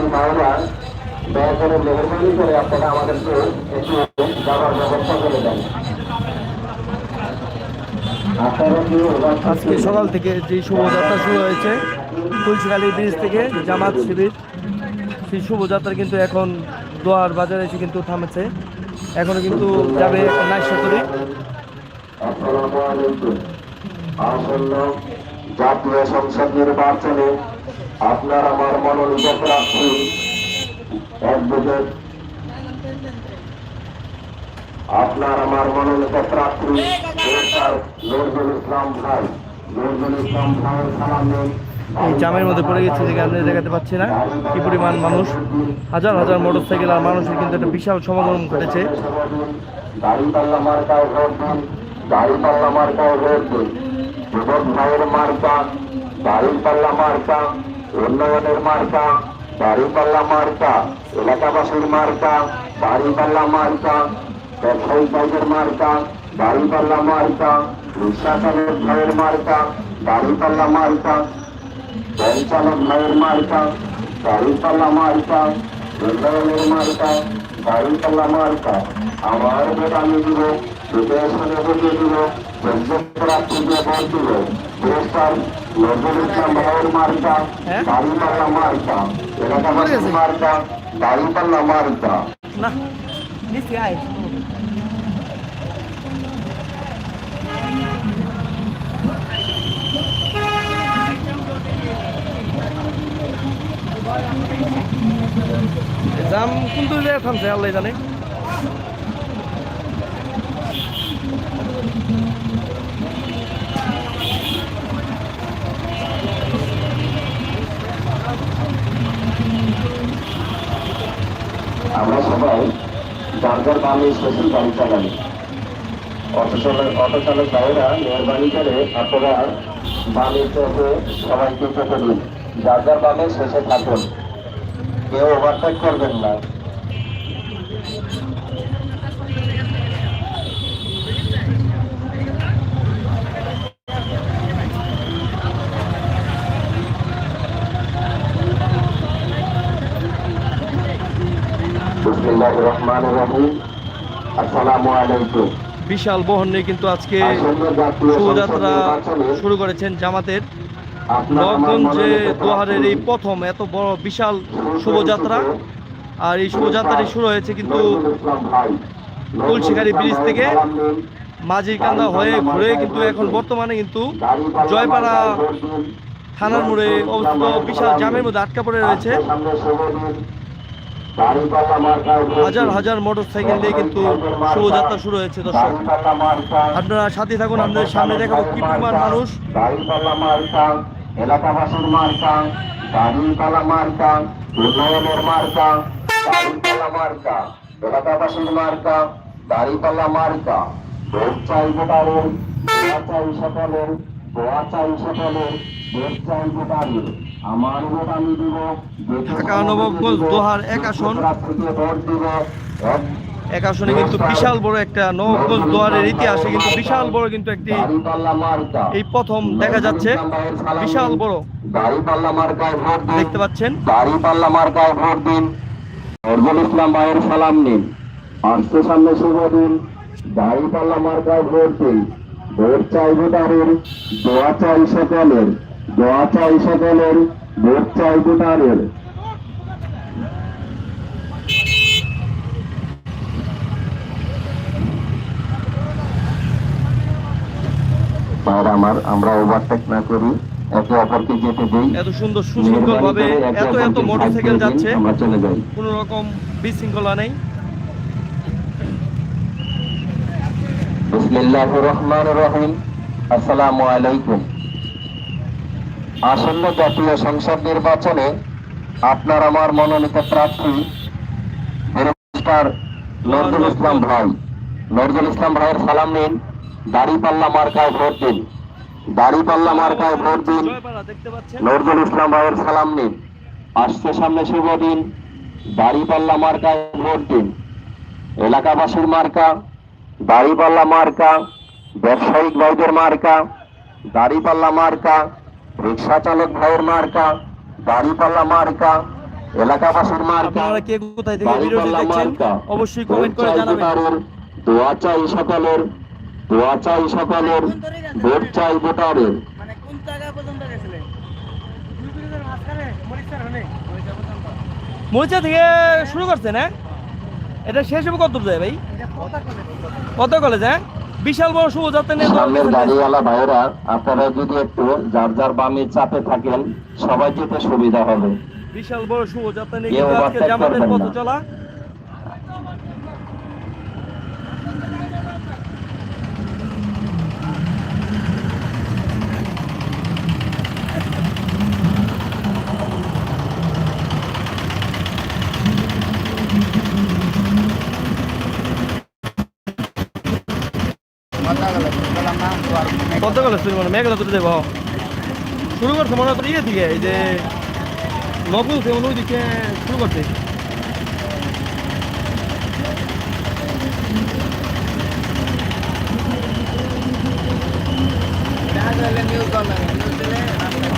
ব্যবসায়ী ভাইরা দয়া করে মেহরবানি করে আপনারা আমাদেরকে একটু যাওয়ার ব্যবস্থা করে দেন। আজকে সকাল থেকে যে শুভযাত্রা শুরু হয়েছে তুলসীখালী ব্রিজ থেকে জামাত শিবির সেই শুভযাত্রা কিন্তু এখন দোয়ার বাজারে এসে কিন্তু থামেছে। এখনও কিন্তু যাবে আলাইকুম আসন্ন জাতীয় সংসদ নির্বাচনে আপনার আমার মনোনীত প্রার্থী অ্যাডভোকেট আপনার আমার প্রার্থী ডক্টর নজরুল ইসলাম ভাই নজরুল ইসলাম ভাইয়ের সালাম এই জামের মধ্যে পড়ে গেছে যে আপনি দেখাতে পাচ্ছি না। কি পরিমাণ মানুষ। হাজার হাজার মোটর সাইকেল আর মানুষের কিন্তু একটা বিশাল সমাগম ঘটেছে। ভাইয়ের মার্কা গাড়ি পাল্লা মার্কা। উন্নয়নের মার্কা গাড়ি পাল্লা মার্কা, এলাকাবাসীর মার্কা গাড়ি পাল্লা মার্কা ব্যবসায়ী ভাইয়ের মার্কা গাড়ি পাল্লা মার্কা চালক ভাইয়ের মার্কা গাড়ি পাল্লা মার্কা ব্যাংক চালক ভাইয়ের মার্কা গাড়ি পাল্লা মার্কা, উন্নয়নের মার্কা গাড়ি পাল্লা মার্কা। আমার ভোট আমি দিব বিদেশনে ভোটে দিব না নিচে আয় জাম কিন্তু থামছে আল্লাহ জানে? আমরা সবাই যার যার বামে স্টেশন গাড়ি চালাই অটো চালক অটো চালক ভাইয়েরা মেহরবানি করে আপনারা বামে চোখে সবাইকে চোখে দিন। যার যার বামে শেষে থাকুন। কেউ ওভারটেক করবেন না। বিসমিল্লাহির রহিম আসসালামু আলাইকুম। বিশাল বহন নিয়ে কিন্তু আজকে শোভাযাত্রা শুরু করেছেন জামাতের। নবগঞ্জে দোহারের এই প্রথম এত বড় বিশাল শোভাযাত্রা। আর এই শোভাযাত্রাটি শুরু হয়েছে কিন্তু তুলসীখালী ব্রিজ থেকে মাঝিরকান্দা হয়ে ঘুরে কিন্তু এখন বর্তমানে কিন্তু জয়পাড়া থানার মোড়ে অবস্থিত বিশাল জামের মধ্যে আটকা পড়ে রয়েছে। হাজার হাজার মোটর সাইকেল দিয়ে কিন্তু শোভাযাত্রা শুরু হয়েছে, দর্শক। আপনারা সাথে থাকুন আপনাদের সামনে দেখাবো কি পরিমাণ মানুষ। এলাকাবাসীর মার্কা দাড়িপাল্লা মার্কা উন্নয়নের মার্কা মার্কা মার্কা চাই ভোটারের দোয়া চাই সকলের দোয়া চাই সকলের ভোট চাই ঢাকা নবাবগঞ্জ দোহার এক আসন। এক আসনে কিন্তু বিশাল বড় একটা নবগঞ্জ দোয়ারের ইতিহাসে কিন্তু বিশাল বড় কিন্তু একটি এই প্রথম দেখা যাচ্ছে। বিশাল বড়। দেখতে পাচ্ছেন। নজরুল ইসলাম ভাইয়ের সালাম নিন। আসছে সামনে শুভ দিন। দাড়ি পাল্লা মার্কায় ভোট দিন। ভোট চাই ভোটারের দোয়া চাই সকলের। দোয়া চাই সকলের ভোট চাই ভোটারের। আমার আমরা ওভারটেক না করি একে অপরকে যেতে দিই। এত সুন্দর সুশৃঙ্খল ভাবে এত এত মোটরসাইকেল যাচ্ছে। আমরা চলে যাই। কোনো রকম বিশৃঙ্খলা নেই। বিসমিল্লাহির রহমানির রহিম। আসসালামু আলাইকুম। আসন্ন জাতীয় সংসদ নির্বাচনে আপনার আমার মনোনীত প্রার্থী ব্যারিস্টার নজরুল ইসলাম ভাই। নজরুল ইসলাম ভাইয়ের সালাম নিন। দাড়িপাল্লা মার্কায় ভোট দিন। দাড়িপাল্লা মার্কায় ভোট দিন। নজরুল ইসলাম ভাইয়ের সালাম নিন। আসছে সামনে শুভ দিন। দাড়িপাল্লা মার্কায় ভোট দিন। এলাকাবাসীর মার্কা, দাড়িপাল্লা মার্কা, ব্যবসায়িক ভাইদের মার্কা, দাড়িপাল্লা মার্কা রিক্সা চালক ভাইয়ের মার্কা দাড়িপাল্লা মার্কা এলাকাবাসীর মার্কা আপনারা কে কোথায় থেকে ভিডিওটি দেখছেন অবশ্যই কমেন্ট করে জানাবেন। দোয়া চাই সকলের দোয়া চাই সকলের ভোট চাই ভোটারের। মানে কোন জায়গা পর্যন্ত গেছিলেন মরিচা থেকে শুরু করছেন হ্যাঁ? এটা শেষ হবে কত যায় ভাই? কত কলেজ হ্যাঁ? বিশাল বড় শুভযাত্রা নিয়ে সামনের গাড়িওয়ালা ভাইরা আপনারা যদি একটু যার যার বামে চাপে থাকেন সবাই যেতে সুবিধা হবে। বিশাল বড় শুভযাত্রা নিয়ে আজকে জামাতের পথ চলা কলেজ তুমি মানে মেঘলা তুলে দেবো শুরু করছে মনে হতো ইয়ে থেকে এই যে নকুল থেকে ওই দিকে শুরু করছে।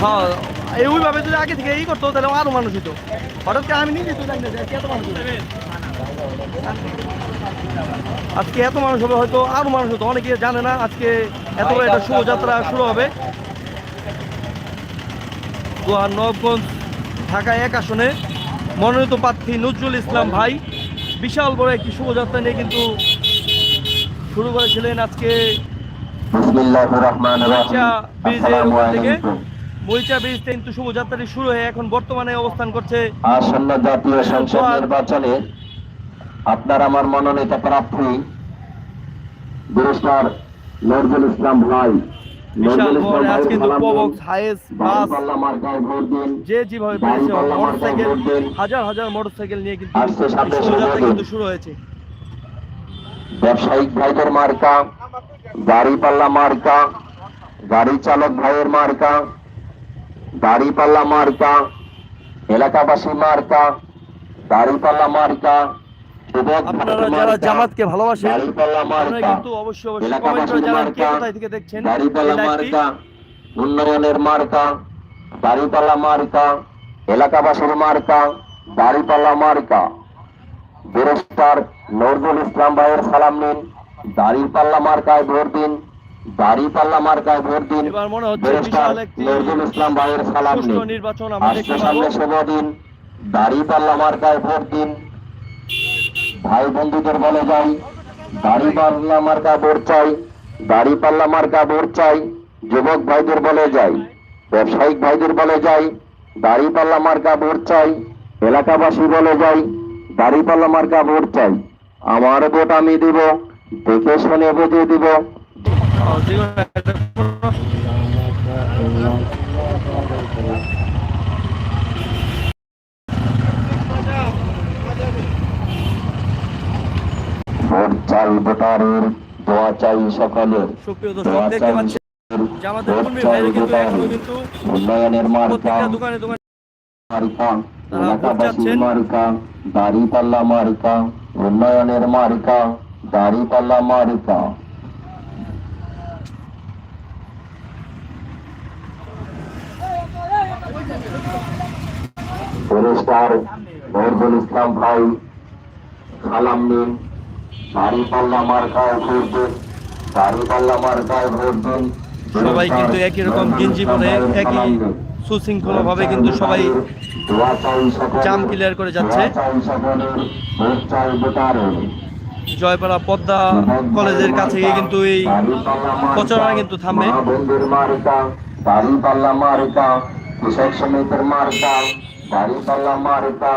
হ্যাঁ এই ওইভাবে যদি আগে থেকে এই করতো, তাহলে আরও মানুষ হতো হঠাৎ করে আমি নিজে তো জানি না আজকে এত মানুষ। আজকে এত মানুষ হবে হয়তো আরও মানুষ হতো অনেকে জানে না আজকে এত বড় একটা শুভযাত্রা শুরু হবে। গোয়া নবগঞ্জ ঢাকা এক আসনে মনোনীত প্রার্থী নজরুল ইসলাম ভাই। বিশাল বড় একটি শুভযাত্রা নিয়ে কিন্তু শুরু করেছিলেন আজকে বিসমিল্লাহির রহমানির রহিম। মরিচা ব্রিজের আসসালামু উপর থেকে। মরিচা ব্রিজ কিন্তু শুভযাত্রাটি শুরু হয়ে এখন বর্তমানে অবস্থান করছে আসন্ন জাতীয় সংসদ নির্বাচনে আপনার আমার মনোনীত প্রার্থী ব্যারিস্টার নজরুল ইসলাম ভাই বিশাল ইসলাম আজ কিন্তু সালাম দিন। বাস। যে যেভাবে পেরেছে মোটরসাইকেল হাজার হাজার মোটরসাইকেল নিয়ে কিন্তু শোভাযাত্রা কিন্তু শুরু হয়েছে। ব্যবসায়িক ভাইদের মার্কা গাড়ি পাল্লা মার্কা গাড়ি চালক ভাইয়ের মার্কা গাড়ি পাল্লা মার্কা এলাকাবাসী মার্কা গাড়ি পাল্লা মার্কা আপনারা যারা জামাতকে ভালোবাসেন আপনারা কিন্তু অবশ্যই অবশ্যই কমেন্ট করে জানান কে কোথায় থেকে দেখছেন উন্নয়নের মার্কা গাড়ি পাল্লা মার্কা এলাকাবাসীর মার্কা গাড়ি পাল্লা মার্কা। ব্যারিস্টার নজরুল ইসলাম ভাইয়ের সালাম নিন দাড়ি পাল্লা মার্কায় ভোট দিন দাড়ি পাল্লা মার্কায় ভোট দিন নজরুল ইসলাম ভাইয়ের সালাম নিন। নির্বাচন আসছে সামনে শুভ দিন দাড়ি পাল্লা মার্কায় ভোট দিন ভাই বন্ধুদের বলে যাই, দাড়ি পাল্লা মার্কা ভোট চাই, দাড়ি পাল্লা মার্কা ভোট চাই, যুবক ভাইদের বলে যাই, ব্যবসায়িক ভাইদের বলে যাই, দাড়ি পাল্লা মার্কা ভোট চাই, এলাকাবাসী বলে যাই, দাড়ি পাল্লা মার্কা ভোট চাই। আমার ভোট আমি দিব, দেখে শুনে বুঝিয়ে দিব ও, যে কোনো একটা প্রশ্ন- ভোট চাই ভোটারের দোয়া চাই সকলের দোয়া চাই ভোট চাই ভাইরা কিন্তু এখনও ভোটারের উন্নয়নের মার্কা। মার্কা এলাকাবাসীর মার্কা দাড়ি পাল্লা মার্কা উন্নয়নের মার্কা মার্কা। ব্যারিস্টার নজরুল ইসলাম ভাই সালাম নিন। দাড়ি পাল্লা মার্কায় ভোট দিন দাড়ি পাল্লা মার্কায় ভোট দিন। সবাই কিন্তু একই রকম গেঞ্জি পরে একই সুশৃঙ্খল ভাবে কিন্তু সবাই জাম ক্লিয়ার করে যাচ্ছে। জয়পাড়া পদ্মা কলেজের কাছে গিয়ে কিন্তু এই প্রচারণা কিন্তু মার্কা কৃষক সমিতির মার্কা দাড়ি পাল্লা মার্কা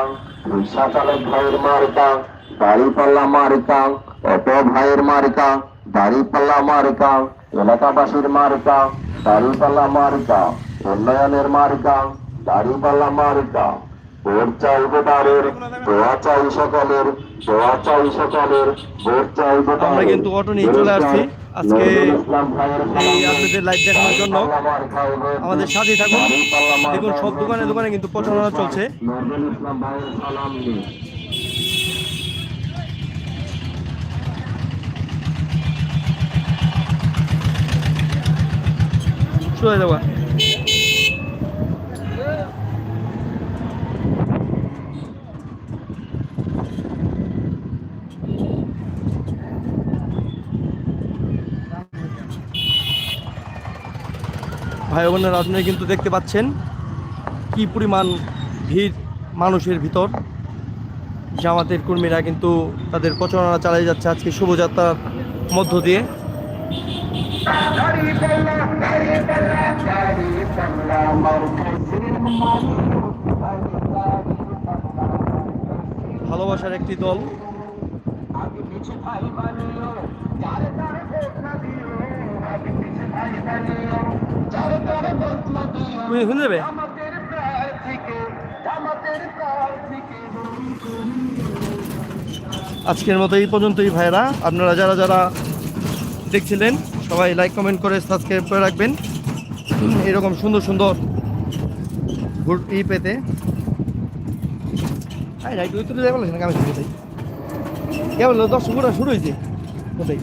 রিক্সা চালক ভাইয়ের মার্কা দাড়ি পাল্লা মার্কা অটো ভাইয়ের মার্কা দাড়ি পাল্লা মার্কা এলাকাবাসীর মার্কা দাড়ি পাল্লা মার্কা উন্নয়নের মার্কা দাড়ি পাল্লা মার্কা। ভোট চাই ভোটারের দোয়া চাই সকলের দোয়া চাই সকলের ভোট চাই ভোটারের। আমরা কিন্তু অটো নিয়ে চলে আসছি। আজকে এই আপনাদের লাইভ দেখানোর জন্য আমাদের সাথে থাকুন। দেখুন সব দোকানে দোকানে কিন্তু প্রচারণা চলছে। হয়ে যাবা। ভাই বোনের রাজনীতি কিন্তু দেখতে পাচ্ছেন কি পরিমাণ ভিড় মানুষের ভিতর। জামাতের কর্মীরা কিন্তু তাদের প্রচারণা চালিয়ে যাচ্ছে আজকে শুভযাত্রার মধ্য দিয়ে। ভালোবাসার একটি দল। তুমি আজকের মতো এই পর্যন্তই ভাইরা। আপনারা যারা যারা দেখছিলেন সবাই লাইক কমেন্ট করে সাবস্ক্রাইব করে রাখবেন। এরকম সুন্দর সুন্দর ঘুরটি পেতে। হ্যাঁ রাইট শুরু কেমন দশ শুরু হয়েছে। কোথায়?